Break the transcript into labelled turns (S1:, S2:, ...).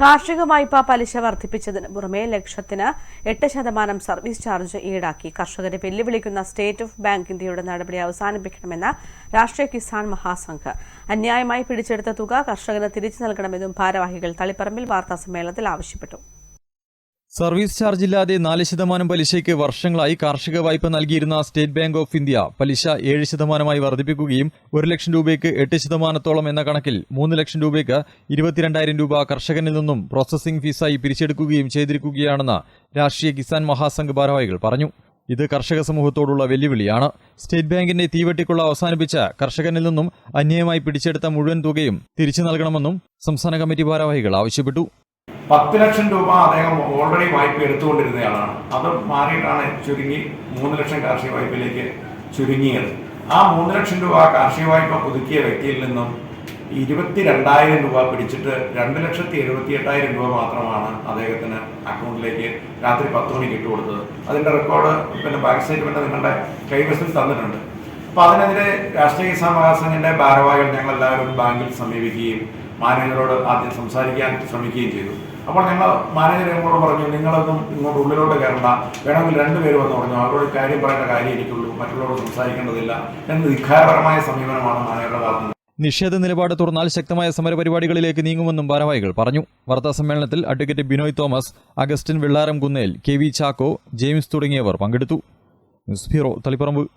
S1: കാർഷിക വായ്പാ പലിശ വർദ്ധിപ്പിച്ചതിന് പുറമെ ലക്ഷത്തിന് എട്ട് ശതമാനം സർവീസ് ചാർജ് ഈടാക്കി. കർഷകരെ വെല്ലുവിളിക്കുന്ന സ്റ്റേറ്റ് ഓഫ് ബാങ്ക് ഇന്ത്യയുടെ നടപടി അവസാനിപ്പിക്കണമെന്ന രാഷ്ട്രീയ കിസാൻ മഹാസംഘ്. അന്യായമായി പിടിച്ചെടുത്ത തുക കർഷകന് തിരിച്ചു നൽകണമെന്നും ഭാരവാഹികൾ തളിപ്പറമ്പിൽ വാർത്താ സമ്മേളനത്തിൽ ആവശ്യപ്പെട്ടു.
S2: സർവീസ് ചാർജ് ഇല്ലാതെ നാല് ശതമാനം പലിശയ്ക്ക് വർഷങ്ങളായി കാർഷിക വായ്പ നൽകിയിരുന്ന സ്റ്റേറ്റ് ബാങ്ക് ഓഫ് ഇന്ത്യ പലിശ ഏഴ് ശതമാനമായി വർദ്ധിപ്പിക്കുകയും ഒരു ലക്ഷം രൂപയ്ക്ക് എട്ട് ശതമാനത്തോളം എന്ന കണക്കിൽ മൂന്ന് ലക്ഷം രൂപയ്ക്ക് ഇരുപത്തിരണ്ടായിരം രൂപ കർഷകനിൽ നിന്നും പ്രോസസ്സിംഗ് ഫീസായി പിരിച്ചെടുക്കുകയും ചെയ്തിരിക്കുകയാണെന്ന് രാഷ്ട്രീയ കിസാൻ മഹാസംഘ് ഭാരവാഹികൾ പറഞ്ഞു. ഇത് കർഷക സമൂഹത്തോടുള്ള വെല്ലുവിളിയാണ്. സ്റ്റേറ്റ് ബാങ്കിന്റെ തീവെട്ടിക്കുള്ള അവസാനിപ്പിച്ച കർഷകനിൽ നിന്നും അന്യായമായി പിടിച്ചെടുത്ത മുഴുവൻ തുകയും തിരിച്ചു നൽകണമെന്നും സംസ്ഥാന കമ്മിറ്റി ഭാരവാഹികൾ ആവശ്യപ്പെട്ടു.
S3: പത്ത് ലക്ഷം രൂപ അദ്ദേഹം ഓൾറെഡി വായ്പ എടുത്തുകൊണ്ടിരുന്നയാളാണ്. അത് മാറിയിട്ടാണ് ചുരുങ്ങി മൂന്ന് ലക്ഷം കാർഷിക വായ്പയിലേക്ക് ചുരുങ്ങിയത്. ആ മൂന്ന് ലക്ഷം രൂപ കാർഷിക വായ്പ പുതുക്കിയ വ്യക്തിയിൽ നിന്നും ഇരുപത്തി രണ്ടായിരം രൂപ പിടിച്ചിട്ട് രണ്ട് ലക്ഷത്തി എഴുപത്തി എട്ടായിരം രൂപ മാത്രമാണ് അദ്ദേഹത്തിന് അക്കൗണ്ടിലേക്ക് രാത്രി പത്ത് മണിക്ക് ഇട്ട് കൊടുത്തത്. അതിന്റെ റെക്കോർഡ് പിന്നെ ബാങ്ക് സ്റ്റേറ്റ്മെന്റ് നിങ്ങളുടെ കൈവശത്തിൽ തന്നിട്ടുണ്ട്. അപ്പോൾ അതിനെതിരെ രാഷ്ട്രീയ കിസാൻ മഹാസംഘിന്റെ ഭാരവാഹികൾ ഞങ്ങൾ എല്ലാവരും ബാങ്കിൽ സമീപിക്കുകയും മാനേജറോട് ആദ്യം സംസാരിക്കാൻ ശ്രമിക്കുകയും ചെയ്തു. അപ്പോൾ ഞങ്ങൾ മാനേജർ ഞങ്ങളോട് പറഞ്ഞു നിങ്ങളൊന്നും ഇങ്ങോട്ട് ഉള്ളിലോട്ട് കയറണ്ട. വേണമെങ്കിൽ രണ്ടുപേര് വന്ന് പറഞ്ഞു അവരോട് കാര്യം പറയേണ്ട കാര്യം എനിക്കുള്ളൂ. മറ്റുള്ളവരോട് സംസാരിക്കേണ്ടതില്ല. എന്ന് ധിഖാരപരമായ സമീപനമാണ് മാനേജറുടെ ഭാഗത്ത് നിന്ന്.
S2: നിഷേധ നിലപാട് തുറന്നാൽ ശക്തമായ സമരപരിപാടികളിലേക്ക് നീങ്ങുമെന്നും ഭാരവാഹികൾ പറഞ്ഞു. വാർത്താ സമ്മേളനത്തിൽ advocate Binoy Thomas Augustine Vellaram Kunnel K V Chacko James തുടങ്ങിയവർ പങ്കെടുത്തു. News bureau Taliparamba.